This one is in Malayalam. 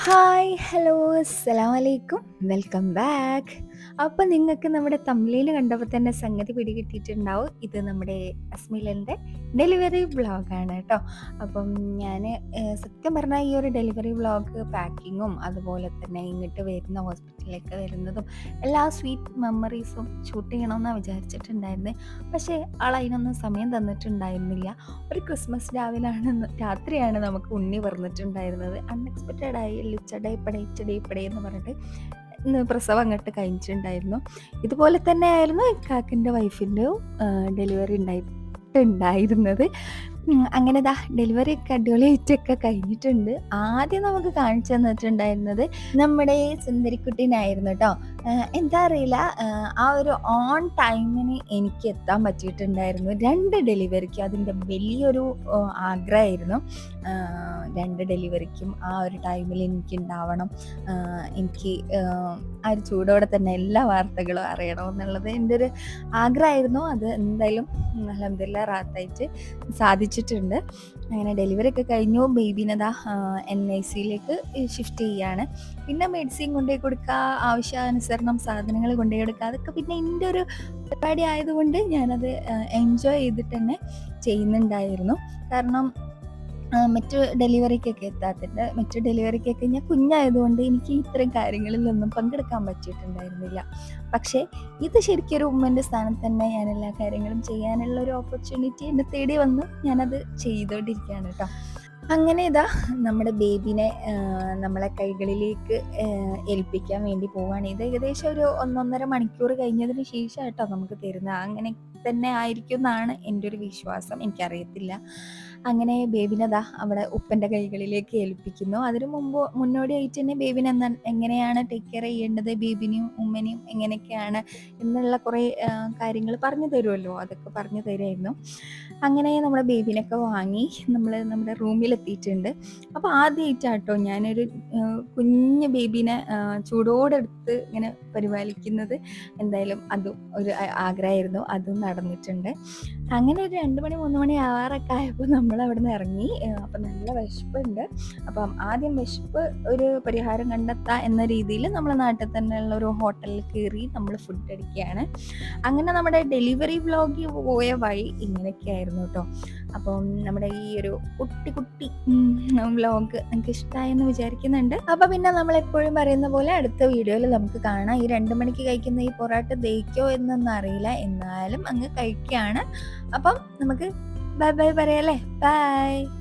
ഹായ് ഹലോ അസ്സലാമു അലൈക്കും വെൽക്കം ബാക്ക് അപ്പോൾ നിങ്ങൾക്ക് നമ്മുടെ തമിഴിൽ കണ്ടപ്പോൾ തന്നെ സംഗതി പിടികിട്ടിയിട്ടുണ്ടാവും. ഇത് നമ്മുടെ അസ്മിലന്റെ ഡെലിവറി ബ്ലോഗാണ് കേട്ടോ. അപ്പം ഞാൻ സത്യം പറഞ്ഞാൽ ഈ ഒരു ഡെലിവറി ബ്ലോഗ് പാക്കിങ്ങും അതുപോലെ തന്നെ ഇങ്ങോട്ട് വരുന്ന ഹോസ്പിറ്റലിലേക്ക് വരുന്നതും എല്ലാ സ്വീറ്റ് മെമ്മറീസും ഷൂട്ട് ചെയ്യണമെന്നാണ് വിചാരിച്ചിട്ടുണ്ടായിരുന്നത് പക്ഷേ ആൾ അതിനൊന്നും സമയം തന്നിട്ടുണ്ടായിരുന്നില്ല. ഒരു ക്രിസ്മസ് രാവിലാണ് രാത്രിയാണ് നമുക്ക് ഉണ്ണി പറഞ്ഞിട്ടുണ്ടായിരുന്നത് അൺഎക്സ്പെക്റ്റഡായി ലിച്ചടേ പടേ ഇച്ചടേ പടേ എന്ന് പറഞ്ഞിട്ട് പ്രസവം അങ്ങോട്ട് കഴിഞ്ഞിട്ടുണ്ടായിരുന്നു. ഇതുപോലെ തന്നെ ആയിരുന്നു കാക്കിന്റെ വൈഫിന്റെ ഡെലിവറി ഉണ്ടായിട്ടുണ്ടായിരുന്നത് അങ്ങനെ ദാ ഡെലിവറി ഒക്കെ അടിപൊളിയായിട്ടൊക്കെ കഴിഞ്ഞിട്ടുണ്ട്. ആദ്യം നമുക്ക് കാണിച്ചു തന്നിട്ടുണ്ടായിരുന്നത് നമ്മുടെ സുന്ദരിക്കുട്ടീനായിരുന്നു കേട്ടോ എന്താ അറിയില്ല ആ ഒരു ഓൺ ടൈമിന് എനിക്ക് എത്താൻ പറ്റിയിട്ടുണ്ടായിരുന്നു. രണ്ട് ഡെലിവറിക്ക് അതിന്റെ വലിയൊരു ആഗ്രഹമായിരുന്നു. രണ്ട് ഡെലിവറിക്കും ആ ഒരു ടൈമിൽ എനിക്ക് ഉണ്ടാവണം. എനിക്ക് ആ ഒരു ചൂടോടെ തന്നെ എല്ലാ വാർത്തകളും അറിയണം എന്നുള്ളത് എന്റെ ഒരു ആഗ്രഹമായിരുന്നു. അത് എന്തായാലും അലഹമില്ല റാത്തായിട്ട് സാധിച്ചിട്ടുണ്ട് അങ്ങനെ ഡെലിവറി ഒക്കെ കഴിഞ്ഞു. ബേബിനതാ എൻ ഐ സിയിലേക്ക് ഷിഫ്റ്റ് ചെയ്യാണ്. പിന്നെ മെഡിസിൻ കൊണ്ടുപോയി കൊടുക്കുക ആവശ്യാനുസരണം സാധനങ്ങൾ കൊണ്ടുപോയി കൊടുക്കുക അതൊക്കെ പിന്നെ എന്റെ ഒരു പരിപാടി ആയതുകൊണ്ട് ഞാനത് എൻജോയ് ചെയ്തിട്ട് തന്നെ ചെയ്യുന്നുണ്ടായിരുന്നു. കാരണം മറ്റു ഡെലിവറിക്കൊക്കെ എത്താത്തിട്ട് മറ്റു ഡെലിവറിക്കൊക്കെ ഞാൻ കുഞ്ഞായതുകൊണ്ട് എനിക്ക് ഇത്തരം കാര്യങ്ങളിലൊന്നും പങ്കെടുക്കാൻ പറ്റിയിട്ടുണ്ടായിരുന്നില്ല. പക്ഷേ ഇത് ശരിക്കും ഒരു ഉമ്മന്റെ സ്ഥാനത്ത് തന്നെ ഞാൻ എല്ലാ കാര്യങ്ങളും ചെയ്യാനുള്ള ഒരു ഓപ്പർച്യൂണിറ്റി എന്നെ തേടി വന്ന് ഞാനത് ചെയ്തുകൊണ്ടിരിക്കുകയാണ് കേട്ടോ. അങ്ങനെ ഇതാ നമ്മുടെ ബേബിനെ നമ്മളെ കൈകളിലേക്ക് ഏൽപ്പിക്കാൻ വേണ്ടി പോവാണ്. ഇത് ഏകദേശം ഒരു ഒന്നൊന്നര മണിക്കൂർ കഴിഞ്ഞതിന് ശേഷം കേട്ടോ നമുക്ക് തരുന്നത്. അങ്ങനെ തന്നെ ആയിരിക്കും എന്നാണ് എന്റെ ഒരു വിശ്വാസം. എനിക്കറിയത്തില്ല. അങ്ങനെ ബേബിനതാ അവിടെ ഉപ്പന്റെ കൈകളിലേക്ക് ഏൽപ്പിക്കുന്നു. അതിനു മുമ്പ് മുന്നോടിയായിട്ട് തന്നെ ബേബിനെ എന്നാ എങ്ങനെയാണ് ടേക്ക് കെയർ ചെയ്യേണ്ടത്? ബേബിനെയും ഉമ്മനെയും എങ്ങനെയൊക്കെയാണ് എന്നുള്ള കുറേ കാര്യങ്ങൾ പറഞ്ഞു തരുമല്ലോ. അതൊക്കെ പറഞ്ഞു തരുമായിരുന്നു അങ്ങനെ നമ്മുടെ ബേബിനൊക്കെ വാങ്ങി നമ്മൾ നമ്മുടെ റൂമിലെത്തിയിട്ടുണ്ട് അപ്പോൾ ആദ്യമായിട്ടാട്ടോ ഞാനൊരു കുഞ്ഞ് ബേബിനെ ആ, ചൂടോടെ എടുത്ത് ഇങ്ങനെ പരിപാലിക്കുന്നത്. എന്തായാലും അതും ഒരു ആഗ്രഹമായിരുന്നു. അതും നടന്നിട്ടുണ്ട്. അങ്ങനെ ഒരു രണ്ട് മണി മൂന്ന് മണി ആവാറൊക്കെ ആയപ്പോൾ നമ്മൾ അവിടെ നിന്ന് ഇറങ്ങി അപ്പം നല്ല വിശപ്പുണ്ട്. അപ്പം ആദ്യം വിശപ്പ് ഒരു പരിഹാരം കണ്ടെത്താം എന്ന രീതിയിൽ നമ്മൾ നാട്ടിൽ തന്നെയുള്ള ഒരു ഹോട്ടലിൽ കയറി നമ്മൾ ഫുഡ് അടിക്കുകയാണ്. അങ്ങനെ നമ്മുടെ ഡെലിവറി വ്ലോഗിൽ പോയ വഴി ഇങ്ങനെയൊക്കെയായിരുന്നു കേട്ടോ അപ്പം നമ്മുടെ ഈ ഒരു കുട്ടി കുട്ടി വ്ലോഗ് നിങ്ങൾക്ക് ഇഷ്ടമായെന്ന് വിചാരിക്കുന്നുണ്ട്. അപ്പം പിന്നെ നമ്മൾ എപ്പോഴും പറയുന്ന പോലെ അടുത്ത വീഡിയോയിൽ നമുക്ക് കാണാം. ഈ രണ്ട് മണിക്ക് കഴിക്കുന്ന ഈ പൊറോട്ട ദഹിക്കോ എന്നൊന്നും അറിയില്ല. എന്നാലും അങ്ങ് കഴിക്കുകയാണ്. അപ്പം നമുക്ക് ബൈ ബൈ പറയാല്ലേ? ബൈ.